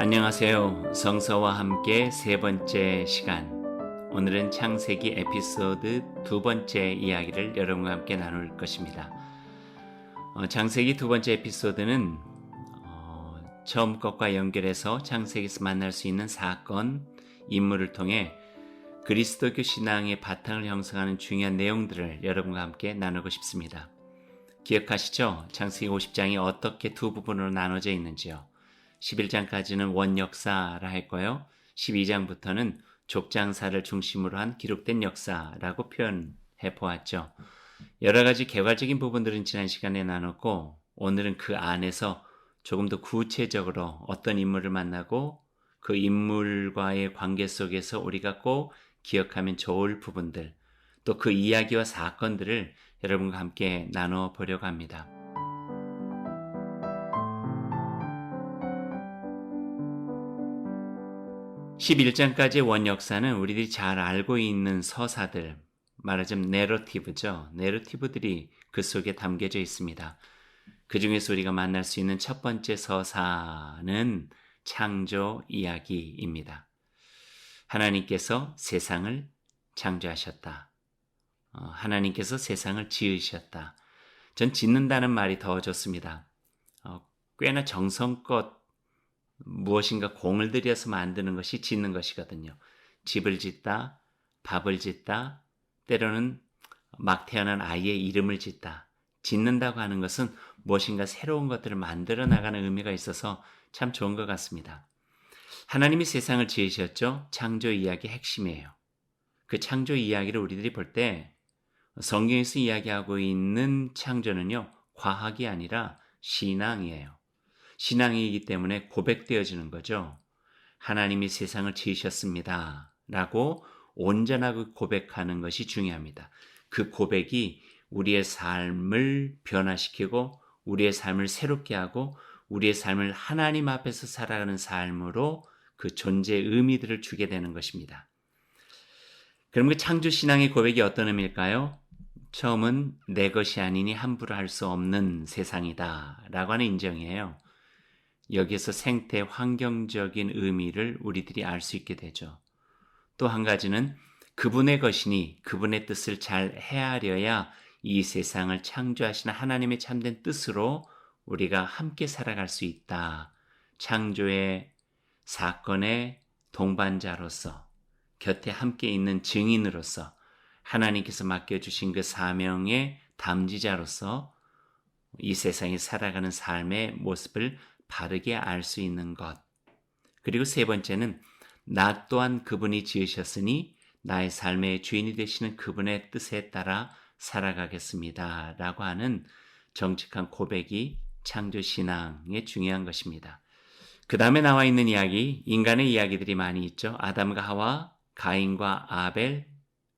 안녕하세요. 성서와 함께 세 번째 시간. 오늘은 창세기 에피소드 두 번째 이야기를 여러분과 함께 나눌 것입니다. 어, 창세기 두 번째 에피소드는 어, 처음 것과 연결해서 창세기에서 만날 수 있는 사건, 인물을 통해 그리스도교 신앙의 바탕을 형성하는 중요한 내용들을 여러분과 함께 나누고 싶습니다. 기억하시죠? 창세기 50장이 어떻게 두 부분으로 나눠져 있는지요. 11장까지는 원역사라 했고요. 12장부터는 족장사를 중심으로 한 기록된 역사라고 표현해 보았죠. 여러 가지 개괄적인 부분들은 지난 시간에 나눴고 오늘은 그 안에서 조금 더 구체적으로 어떤 인물을 만나고 그 인물과의 관계 속에서 우리가 꼭 기억하면 좋을 부분들 또 그 이야기와 사건들을 여러분과 함께 나눠 보려고 합니다. 11장까지의 원역사는 우리들이 잘 알고 있는 서사들, 말하자면 내러티브죠. 내러티브들이 그 속에 담겨져 있습니다. 그 중에서 우리가 만날 수 있는 첫 번째 서사는 창조 이야기입니다. 하나님께서 세상을 창조하셨다. 어, 하나님께서 세상을 지으셨다. 전 짓는다는 말이 더 좋습니다. 어, 꽤나 정성껏 무엇인가 공을 들여서 만드는 것이 짓는 것이거든요. 집을 짓다, 밥을 짓다, 때로는 막 태어난 아이의 이름을 짓다. 짓는다고 하는 것은 무엇인가 새로운 것들을 만들어 나가는 의미가 있어서 참 좋은 것 같습니다. 하나님이 세상을 지으셨죠? 창조 이야기 핵심이에요. 그 창조 이야기를 우리들이 볼 때 성경에서 이야기하고 있는 창조는요, 과학이 아니라 신앙이에요. 신앙이기 때문에 고백되어지는 거죠. 하나님이 세상을 지으셨습니다. 라고 온전하게 고백하는 것이 중요합니다. 그 고백이 우리의 삶을 변화시키고 우리의 삶을 새롭게 하고 우리의 삶을 하나님 앞에서 살아가는 삶으로 그 존재의 의미들을 주게 되는 것입니다. 그럼 그 창조 신앙의 고백이 어떤 의미일까요? 처음은 내 것이 아니니 함부로 할 수 없는 세상이다 라고 하는 인정이에요. 여기에서 생태 환경적인 의미를 우리들이 알 수 있게 되죠. 또 한 가지는 그분의 것이니 그분의 뜻을 잘 헤아려야 이 세상을 창조하시는 하나님의 참된 뜻으로 우리가 함께 살아갈 수 있다. 창조의 사건의 동반자로서 곁에 함께 있는 증인으로서 하나님께서 맡겨주신 그 사명의 담지자로서 이 세상에 살아가는 삶의 모습을 바르게 알 수 있는 것. 그리고 세 번째는 나 또한 그분이 지으셨으니 나의 삶의 주인이 되시는 그분의 뜻에 따라 살아가겠습니다. 라고 하는 정직한 고백이 창조신앙에 중요한 것입니다. 그 다음에 나와 있는 이야기, 인간의 이야기들이 많이 있죠. 아담과 하와, 가인과 아벨,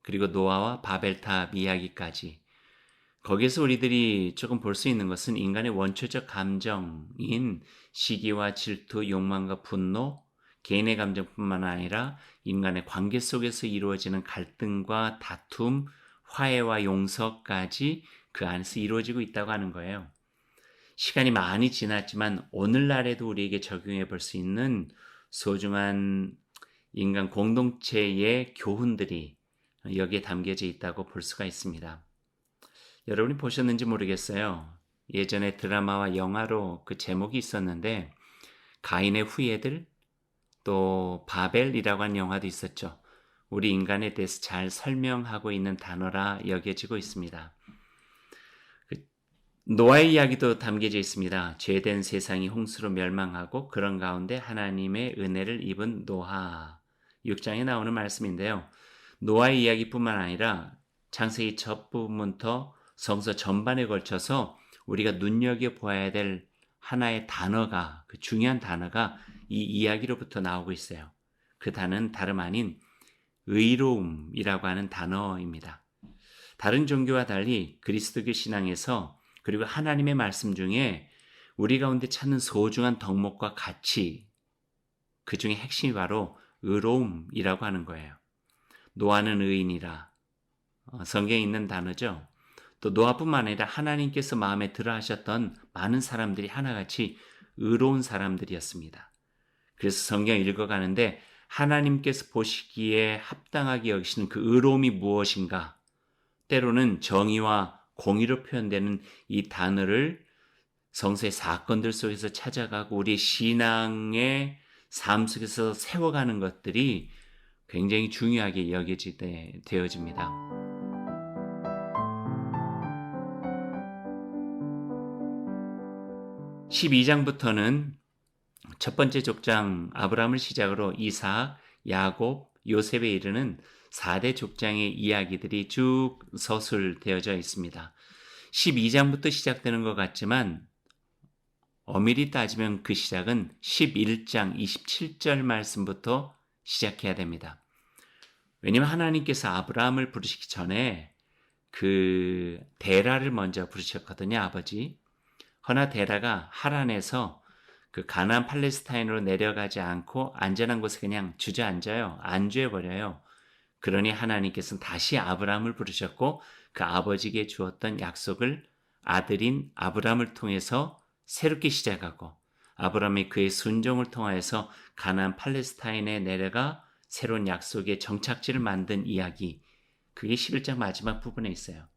그리고 노아와 바벨탑 이야기까지. 거기에서 우리들이 조금 볼 수 있는 것은 인간의 원초적 감정인 시기와 질투, 욕망과 분노, 개인의 감정뿐만 아니라 인간의 관계 속에서 이루어지는 갈등과 다툼, 화해와 용서까지 그 안에서 이루어지고 있다고 하는 거예요. 시간이 많이 지났지만 오늘날에도 우리에게 적용해 볼 수 있는 소중한 인간 공동체의 교훈들이 여기에 담겨져 있다고 볼 수가 있습니다. 여러분이 보셨는지 모르겠어요. 예전에 드라마와 영화로 그 제목이 있었는데 가인의 후예들 또 바벨이라고 한 영화도 있었죠. 우리 인간에 대해서 잘 설명하고 있는 단어라 여겨지고 있습니다. 그 노아의 이야기도 담겨져 있습니다. 죄된 세상이 홍수로 멸망하고 그런 가운데 하나님의 은혜를 입은 노아 6장에 나오는 말씀인데요. 노아의 이야기뿐만 아니라 창세기 첫 부분부터 성서 전반에 걸쳐서 우리가 눈여겨 보아야 될 하나의 단어가, 그 중요한 단어가 이 이야기로부터 나오고 있어요. 그 단어는 다름 아닌 의로움이라고 하는 단어입니다. 다른 종교와 달리 그리스도교 신앙에서 그리고 하나님의 말씀 중에 우리 가운데 찾는 소중한 덕목과 가치, 그 중에 핵심이 바로 의로움이라고 하는 거예요. 노아는 의인이라. 어, 성경에 있는 단어죠. 또 노아뿐만 아니라 하나님께서 마음에 들어 하셨던 많은 사람들이 하나같이 의로운 사람들이었습니다. 그래서 성경 읽어가는데 하나님께서 보시기에 합당하게 여기시는 그 의로움이 무엇인가? 때로는 정의와 공의로 표현되는 이 단어를 성서의 사건들 속에서 찾아가고 우리 신앙의 삶 속에서 세워가는 것들이 굉장히 중요하게 여겨지게 되어집니다. 12장부터는 첫 번째 족장 아브라함을 시작으로 이삭, 야곱, 요셉에 이르는 4대 족장의 이야기들이 쭉 서술되어져 있습니다. 12장부터 시작되는 것 같지만 엄밀히 따지면 그 시작은 11장 27절 말씀부터 시작해야 됩니다. 왜냐하면 하나님께서 아브라함을 부르시기 전에 그 데라를 먼저 부르셨거든요, 아버지. 허나 데라가 하란에서 그 가나안 팔레스타인으로 내려가지 않고 안전한 곳에 그냥 주저앉아요. 안주해 버려요. 그러니 하나님께서는 다시 아브라함을 부르셨고 그 아버지에게 주었던 약속을 아들인 아브라함을 통해서 새롭게 시작하고 아브라함이 그의 순종을 통하여서 가나안 팔레스타인에 내려가 새로운 약속의 정착지를 만든 이야기 그게 11장 마지막 부분에 있어요.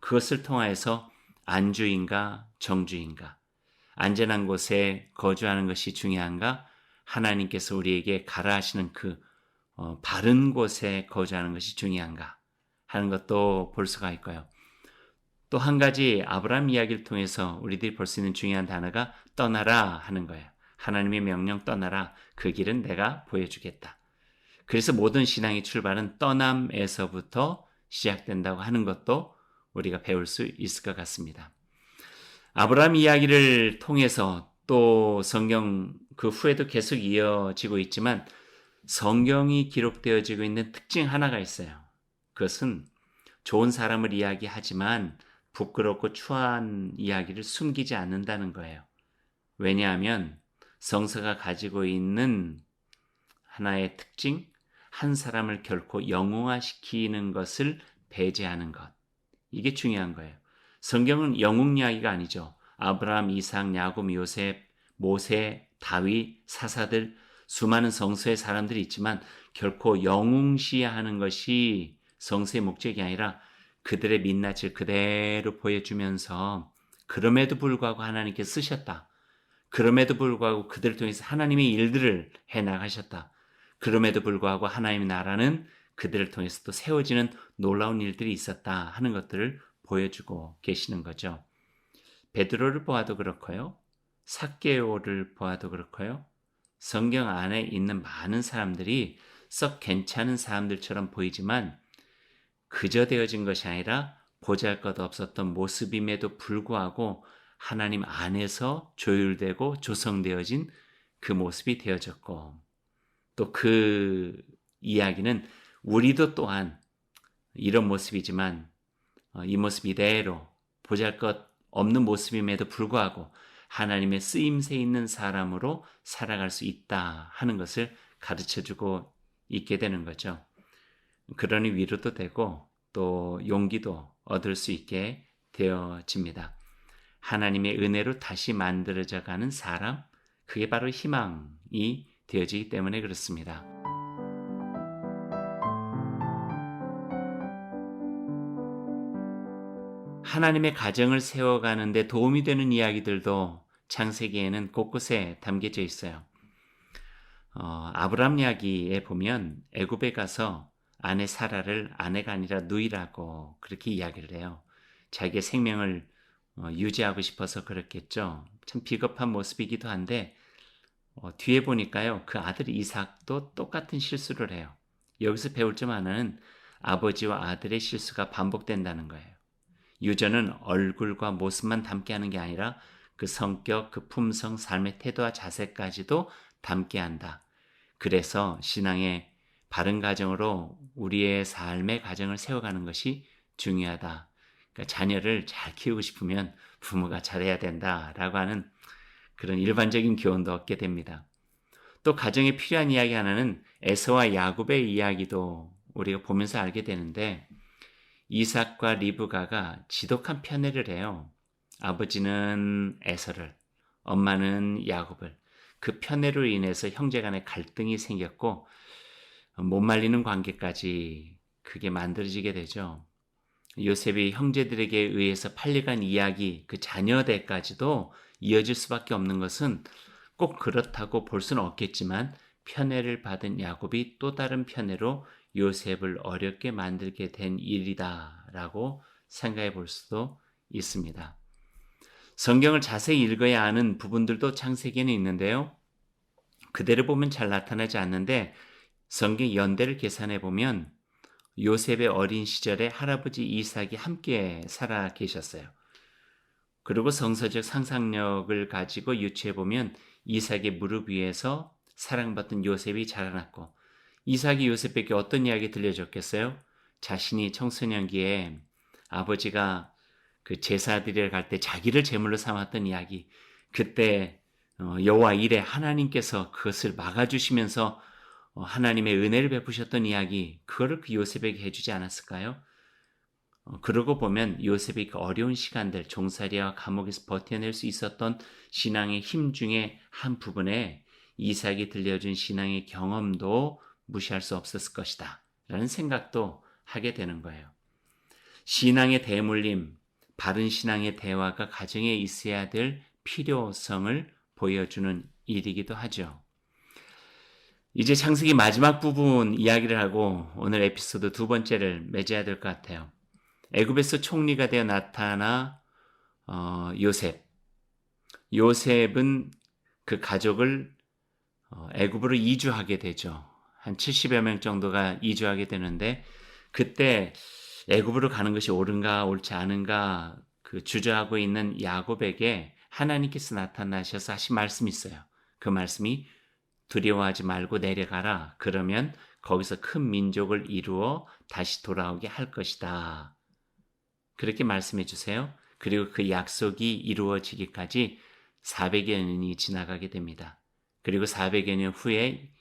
그것을 통하여서 안주인가 정주인가 안전한 곳에 거주하는 것이 중요한가 하나님께서 우리에게 가라 하시는 그 어, 바른 곳에 거주하는 것이 중요한가 하는 것도 볼 수가 있고요. 또 한 가지 아브라함 이야기를 통해서 우리들이 볼 수 있는 중요한 단어가 떠나라 하는 거예요. 하나님의 명령 떠나라. 그 길은 내가 보여주겠다. 그래서 모든 신앙의 출발은 떠남에서부터 시작된다고 하는 것도 우리가 배울 수 있을 것 같습니다. 아브라함 이야기를 통해서 또 성경 그 후에도 계속 이어지고 있지만 성경이 기록되어지고 있는 특징 하나가 있어요. 그것은 좋은 사람을 이야기하지만 부끄럽고 추한 이야기를 숨기지 않는다는 거예요. 왜냐하면 성서가 가지고 있는 하나의 특징, 한 사람을 결코 영웅화시키는 것을 배제하는 것. 이게 중요한 거예요. 성경은 영웅 이야기가 아니죠. 아브라함, 이삭, 야곱, 요셉, 모세, 다윗, 사사들 수많은 성서의 사람들이 있지만 결코 영웅시하는 것이 성서의 목적이 아니라 그들의 민낯을 그대로 보여주면서 그럼에도 불구하고 하나님께 쓰셨다. 그럼에도 불구하고 그들을 통해서 하나님의 일들을 해 나가셨다. 그럼에도 불구하고 하나님의 나라는 그들을 통해서 또 세워지는 놀라운 일들이 있었다 하는 것들을 보여주고 계시는 거죠. 베드로를 보아도 그렇고요. 사케오를 보아도 그렇고요. 성경 안에 있는 많은 사람들이 썩 괜찮은 사람들처럼 보이지만 그저 되어진 것이 아니라 보잘 것 없었던 모습임에도 불구하고 하나님 안에서 조율되고 조성되어진 그 모습이 되어졌고 또 그 이야기는 우리도 또한 이런 모습이지만 어, 이 모습 이대로 보잘 것 없는 모습임에도 불구하고 하나님의 쓰임새 있는 사람으로 살아갈 수 있다 하는 것을 가르쳐 주고 있게 되는 거죠. 그러니 위로도 되고 또 용기도 얻을 수 있게 되어집니다. 하나님의 은혜로 다시 만들어져 가는 사람, 그게 바로 희망이 되어지기 때문에 그렇습니다. 하나님의 가정을 세워가는데 도움이 되는 이야기들도 창세기에는 곳곳에 담겨져 있어요. 어, 아브람 이야기에 보면 애굽에 가서 아내 사라를 아내가 아니라 누이라고 그렇게 이야기를 해요. 자기의 생명을 어, 유지하고 싶어서 그렇겠죠. 참 비겁한 모습이기도 한데 어, 뒤에 보니까요 그 아들 이삭도 똑같은 실수를 해요. 여기서 배울 점 하나는 아버지와 아들의 실수가 반복된다는 거예요. 유전은 얼굴과 모습만 담게 하는 게 아니라 그 성격, 그 품성, 삶의 태도와 자세까지도 담게 한다. 그래서 신앙의 바른 가정으로 우리의 삶의 가정을 세워가는 것이 중요하다. 그러니까 자녀를 잘 키우고 싶으면 부모가 잘해야 된다라고 하는 그런 일반적인 교훈도 얻게 됩니다. 또 가정에 필요한 이야기 하나는 에서와 야곱의 이야기도 우리가 보면서 알게 되는데 이삭과 리브가가 지독한 편애를 해요. 아버지는 에서를, 엄마는 야곱을. 그 편애로 인해서 형제 간의 갈등이 생겼고 못 말리는 관계까지 그게 만들어지게 되죠. 요셉이 형제들에게 의해서 팔려간 이야기, 그 자녀대까지도 이어질 수밖에 없는 것은 꼭 그렇다고 볼 수는 없겠지만 편애를 받은 야곱이 또 다른 편애로 요셉을 어렵게 만들게 된 일이다 라고 생각해 볼 수도 있습니다. 성경을 자세히 읽어야 하는 부분들도 창세기에는 있는데요. 그대로 보면 잘 나타나지 않는데 성경 연대를 계산해 보면 요셉의 어린 시절에 할아버지 이삭이 함께 살아 계셨어요. 그리고 성서적 상상력을 가지고 유추해 보면 이삭의 무릎 위에서 사랑받던 요셉이 자라났고 이삭이 요셉에게 어떤 이야기 들려줬겠어요? 자신이 청소년기에 아버지가 그 제사드리러 갈 때 자기를 제물로 삼았던 이야기. 그때 어, 여호와 일에 하나님께서 그것을 막아주시면서 어, 하나님의 은혜를 베푸셨던 이야기, 그거를 그 요셉에게 해주지 않았을까요? 어, 그러고 보면 요셉이 그 어려운 시간들, 종살이와 감옥에서 버텨낼 수 있었던 신앙의 힘 중에 한 부분에 이삭이 들려준 신앙의 경험도 무시할 수 없었을 것이다. 라는 생각도 하게 되는 거예요. 신앙의 대물림, 바른 신앙의 대화가 가정에 있어야 될 필요성을 보여주는 일이기도 하죠. 이제 창세기 마지막 부분 이야기를 하고 오늘 에피소드 두 번째를 맺어야 될 것 같아요. 애굽에서 총리가 되어 나타나 어, 요셉. 요셉은 그 가족을 어, 애굽으로 이주하게 되죠. 한 70여 명 정도가 이주하게 되는데 그때 애굽으로 가는 것이 옳은가 옳지 않은가 그 주저하고 있는 야곱에게 하나님께서 나타나셔서 하신 말씀이 있어요. 그 말씀이 두려워하지 말고 내려가라. 그러면 거기서 큰 민족을 이루어 다시 돌아오게 할 것이다. 그렇게 말씀해 주세요. 그리고 그 약속이 이루어지기까지 400여 년이 지나가게 됩니다. 그리고 400여 년 후에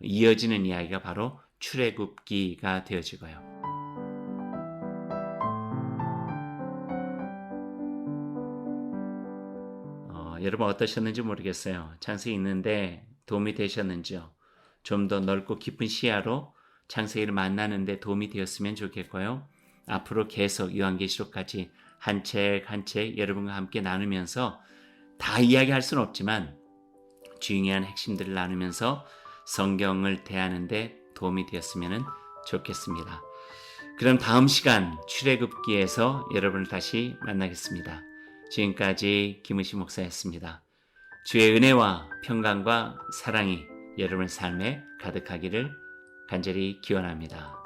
이어지는 이야기가 바로 출애굽기가 되어지고요. 어, 여러분 어떠셨는지 모르겠어요. 창세기 있는데 도움이 되셨는지요? 좀 더 넓고 깊은 시야로 창세기를 만나는데 도움이 되었으면 좋겠고요. 앞으로 계속 요한계시록까지 한 책 한 책 여러분과 함께 나누면서 다 이야기할 수는 없지만 중요한 핵심들을 나누면서 성경을 대하는데 도움이 되었으면 좋겠습니다. 그럼 다음 시간 출애굽기에서 여러분을 다시 만나겠습니다. 지금까지 김은식 목사였습니다. 주의 은혜와 평강과 사랑이 여러분의 삶에 가득하기를 간절히 기원합니다.